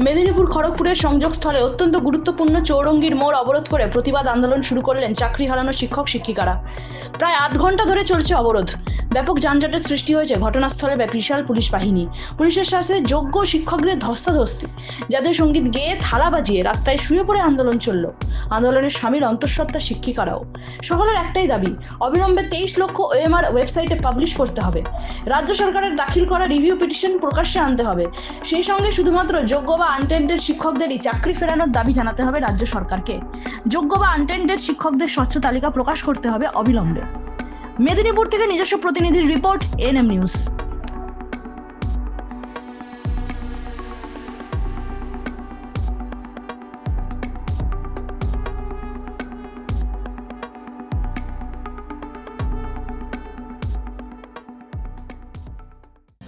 মেদিনীপুর খড়গপুরের সংযোগস্থলে অত্যন্ত গুরুত্বপূর্ণ চৌরঙ্গীর মোড় অবরোধ করে প্রতিবাদ আন্দোলন শুরু করলেন চাকরি হারানো শিক্ষক, শিক্ষিকারা। প্রায় আধ ঘণ্টা ধরে চলছে অবরোধ। ব্যাপক যানজটের সৃষ্টি হয়েছে ঘটনাস্থলে বিশাল পুলিশ বাহিনী। পুলিশের সাথে যোগ্য শিক্ষকদের ধস্তাধস্তি, যাদের সংগীত গেয়ে থালা বাজিয়ে রাস্তায় শুয়ে পড়ে আন্দোলন চলল। আন্দোলনের স্বামীর অন্তঃসত্ত্বা শিক্ষিকারাও। সকলের একটাই দাবি, অবিলম্বে তেইশ লক্ষ ওএমআর ওয়েবসাইটে পাবলিশ করতে হবে। রাজ্য সরকারের দাখিল করা রিভিউ পিটিশন প্রকাশ্যে আনতে হবে। সেই সঙ্গে শুধুমাত্র যোগ্য বা আনটেন্ডেড শিক্ষকদেরই চাকরি ফেরানোর দাবি জানাতে হবে রাজ্য সরকারকে। যোগ্য বা আনটেন্ডেড শিক্ষকদের স্বচ্ছ তালিকা প্রকাশ করতে হবে অবিলম্বে। মেদিনীপুর থেকে নিজস্ব প্রতিনিধির রিপোর্ট, এনএম নিউজ।